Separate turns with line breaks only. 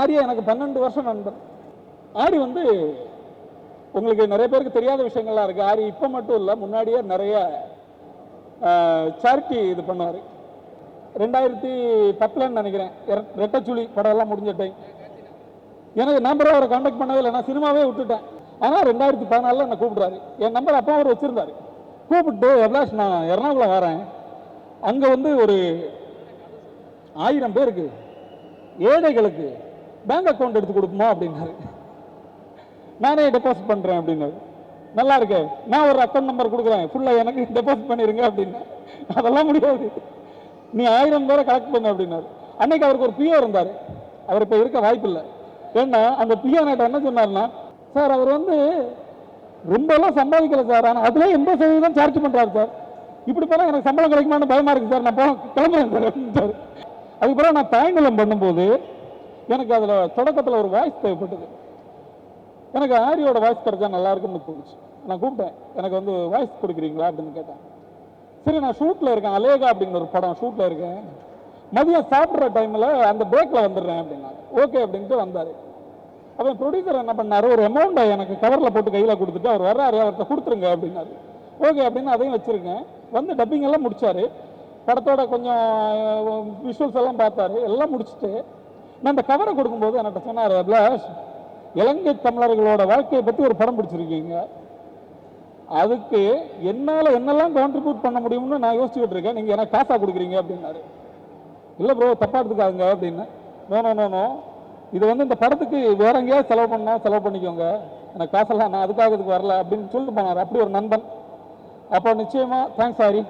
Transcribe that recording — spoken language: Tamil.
ஆரியா எனக்கு பன்னெண்டு வருஷம் நண்பன். ஆரி வந்து உங்களுக்கு நிறைய பேருக்கு தெரியாத விஷயங்கள்லாம் இருக்குது ஆரி இப்போ மட்டும் இல்லை முன்னாடியே நிறைய சேரிட்டி இது பண்ணார் ரெண்டாயிரத்தி பத்துலன்னு நினைக்கிறேன். ரெட்டச்சுளி படம்லாம் முடிஞ்ச டைம் எனக்கு நம்பரை அவரை காண்டாக்ட் பண்ணவே இல்லை. நான் சினிமாவே விட்டுட்டேன். ஆனால் ரெண்டாயிரத்தி பதினாலில் என்னை கூப்பிட்றாரு. என் நம்பர் அப்போ அவர் வச்சுருந்தாரு. கூப்பிட்டு எவ்வளோ நான் எறணாகுளம் வரேன் அங்கே வந்து ஒரு ஆயிரம் பேருக்கு ஏழைகளுக்கு பேங்க் அக்கவுண்ட் எடுத்து கொடுப்போமா அப்படின்னாரு. நானே டெபாசிட் பண்ணுறேன் அப்படின்னாரு. நல்லா இருக்கு நான் ஒரு அக்கௌண்ட் நம்பர் கொடுக்குறேன். ஃபுல்லாக எனக்கு டெபாசிட் பண்ணிடுங்க அப்படின்னா அதெல்லாம் முடியாது. நீ ஆயிரம் பேரை கலெக்ட் பண்ண அப்படின்னாரு. அன்னைக்கு அவருக்கு ஒரு பியோ இருந்தார். அவர் இப்போ இருக்க வாய்ப்பு இல்லை. ஏன்னா அந்த பியோ நேட்ட என்ன சொன்னார்னா சார் அவர் வந்து ரொம்பலாம் சம்பாதிக்கல சார். ஆனால் அதுலேயே எண்பது சதவீதம் சார்ஜ் பண்ணுறாரு சார். இப்படி போனால் எனக்கு சம்பளம் கிடைக்குமான்னு பயமா இருக்கு சார். நான் போக கிளம்புறேன் சார் அதுக்கப்புறம் நான் தாய்நிலம் பண்ணும்போது எனக்கு அதில் தொடக்கத்தில் ஒரு வாய்ஸ் தேவைப்பட்டது. எனக்கு ஆரியோட வாய்ஸ் கிடைச்சா நல்லா இருக்கும்னு தோணுச்சு. நான் கூப்பிட்டேன் எனக்கு வந்து வாய்ஸ் கொடுக்குறீங்களா? அப்படின்னு கேட்டேன். சரி நான் ஷூட்டில் இருக்கேன் அலேகா அப்படின்னு ஒரு படம் ஷூட்டில் இருக்கேன் மதியம் சாப்பிட்ற டைமில் அந்த பிரேக்கில் வந்துடுறேன் அப்படின்னா ஓகே அப்படின்ட்டு வந்தார். அப்போ ப்ரொடியூசர் என்ன பண்ணார்? ஒரு அமௌண்ட்டை எனக்கு கவரில் போட்டு கையில் கொடுத்துட்டு அவர் வர்றாரு அவர்கிட்ட கொடுத்துருங்க அப்படின்னாரு. ஓகே அப்படின்னு அதையும் வச்சுருக்கேன். வந்து டப்பிங் எல்லாம் முடித்தார் படத்தோட கொஞ்சம் விஷுவல்ஸ் எல்லாம் பார்த்தாரு. எல்லாம் முடிச்சுட்டு நான் அந்த கவரை கொடுக்கும்போது என்கிட்ட சொன்னார் அபிலாஷ் இலங்கை தமிழர்களோட வாழ்க்கையை பற்றி ஒரு படம் பிடிச்சிருக்கீங்க. அதுக்கு என்னால் என்னெல்லாம் கான்ட்ரிபியூட் பண்ண முடியும்னு நான் யோசிச்சுக்கிட்டு இருக்கேன். நீங்கள் எனக்கு காசாக கொடுக்குறீங்க அப்படின்னாரு. இல்லை ப்ரோ தப்பாக எடுத்துக்காங்க அப்படின்னு. நோ நோ நோ இது வந்து இந்த படத்துக்கு வேற எங்கேயாவது செலவு பண்ணால் செலவு பண்ணிக்கோங்க. எனக்கு காசெல்லாம் நான் அதுக்காக இதுக்கு வரல அப்படின்னு சொல்லிட்டு போனார். அப்படி ஒரு நண்பன். அப்போ நிச்சயமாக தேங்க்ஸ் சாரி